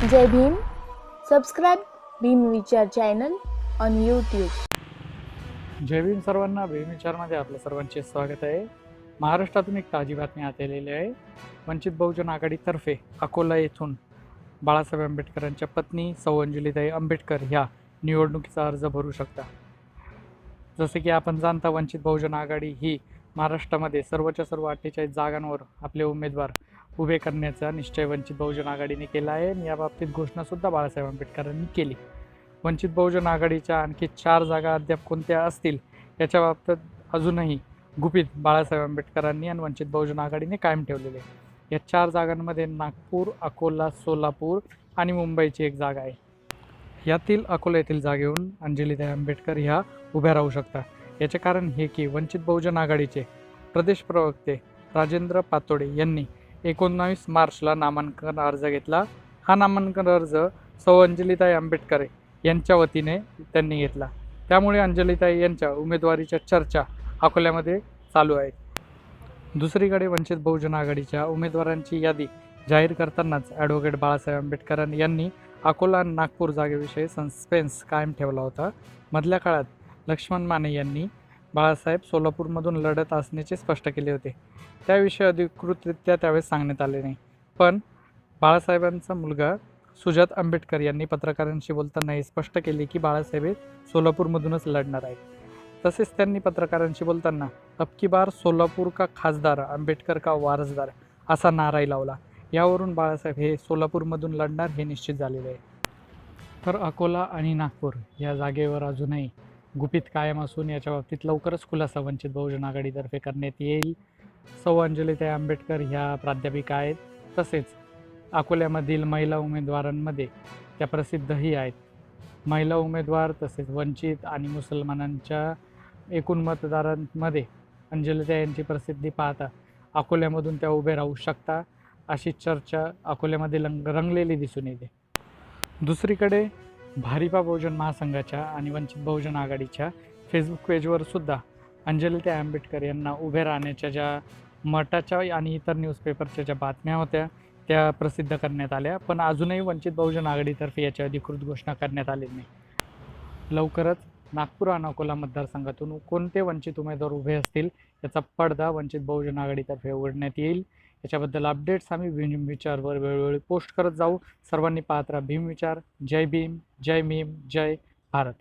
Jai Bhim. Subscribe Bhim Vichar channel on YouTube जय भीम सर्वांना. भीम विचारमध्ये आपलं सर्वांचे स्वागत आहे. महाराष्ट्रातून एक ताजी बातमी आत आलेली आहे. वंचित बहुजन आघाडीतर्फे अकोला येथून बाळासाहेब आंबेडकरांच्या पत्नी सौअंजलीताई आंबेडकर ह्या निवडणुकीचा अर्ज भरू शकता. जसे की आपण जाणता वंचित बहुजन आघाडी ही महाराष्ट्रामध्ये सर्वच्या सर्व अठ्ठेचाळीस जागांवर आपले उमेदवार उभे करण्याचा निश्चय वंचित बहुजन आघाडीने केला आहे. आणि याबाबतीत घोषणासुद्धा बाळासाहेब आंबेडकरांनी केली. वंचित बहुजन आघाडीच्या आणखी चार जागा अद्याप कोणत्या असतील याच्या बाबतीत अजूनही गुपित बाळासाहेब आंबेडकरांनी आणि वंचित बहुजन आघाडीने कायम ठेवलेले आहे. या चार जागांमध्ये नागपूर अकोला सोलापूर आणि मुंबईची एक जागा आहे. यातील अकोला येथील जागेहून अंजलीताई आंबेडकर ह्या उभ्या राहू शकतात. याचे कारण हे की वंचित बहुजन आघाडीचे प्रदेश प्रवक्ते राजेंद्र पातोडे यांनी एकोणावीस मार्चला नामांकन अर्ज घेतला. हा नामांकन अर्ज सौ. अंजलीताई आंबेडकर यांच्या वतीने त्यांनी घेतला. त्यामुळे अंजलीताई यांच्या उमेदवारीच्या चर्चा अकोल्यामध्ये चालू आहेत. दुसरीकडे वंचित बहुजन आघाडीच्या उमेदवारांची यादी जाहीर करतानाच ॲडव्होकेट बाळासाहेब आंबेडकर यांनी अकोला आणि नागपूर जागेविषयी सस्पेन्स कायम ठेवला होता. मधल्या काळात लक्ष्मण माने यांनी बाळासाहेब सोलापूरमधून लढत असण्याचे स्पष्ट केले होते. त्याविषयी अधिकृतरित्या त्यावेळेस सांगण्यात आले नाही. पण बाळासाहेबांचा मुलगा सुजात आंबेडकर यांनी पत्रकारांशी बोलताना हे स्पष्ट केले की बाळासाहेब हे सोलापूरमधूनच लढणार आहेत. तसेच त्यांनी पत्रकारांशी बोलताना अबकी बार सोलापूर का खासदार आंबेडकर का वारसदार असा नाराही लावला. यावरून बाळासाहेब हे सोलापूरमधून लढणार हे निश्चित झालेले आहे. तर अकोला आणि नागपूर या जागेवर अजूनही गुपित कायम असून याच्या बाबतीत लवकरच खुलासा वंचित बहुजन आघाडीतर्फे करण्यात येईल. सौ अंजलिताई आंबेडकर ह्या प्राध्यापिका आहेत. तसेच अकोल्यामधील महिला उमेदवारांमध्ये त्या प्रसिद्धही आहेत. महिला उमेदवार तसेच वंचित आणि मुसलमानांच्या एकूण मतदारांमध्ये अंजलिता यांची प्रसिद्धी पाहता अकोल्यामधून त्या उभे राहू शकता अशी चर्चा अकोल्यामध्ये लंग रंगलेली दिसून येते. दुसरीकडे भारिपा बहुजन महासंघाच्या आणि वंचित बहुजन आघाडीच्या फेसबुक पेजवर सुद्धा अंजलिता आंबेडकर यांना उभे राहण्याच्या ज्या मठाच्या आणि इतर न्यूजपेपरच्या ज्या बातम्या होत्या त्या प्रसिद्ध करण्यात आल्या. पण अजूनही वंचित बहुजन आघाडीतर्फे याची अधिकृत घोषणा करण्यात आलेली नाही. लवकरच नागपूर आणि अकोला मतदारसंघातून कोणते वंचित उमेदवार उभे असतील याचा पडदा वंचित बहुजन आघाडीतर्फे उघडण्यात येईल. याच्याबद्दल अपडेट्स आम्ही भीम विचारवर वेळोवेळी पोस्ट करत जाऊ. सर्वांनी पाहत राहा. भीम विचार. जय भीम. जय भीम जय भारत.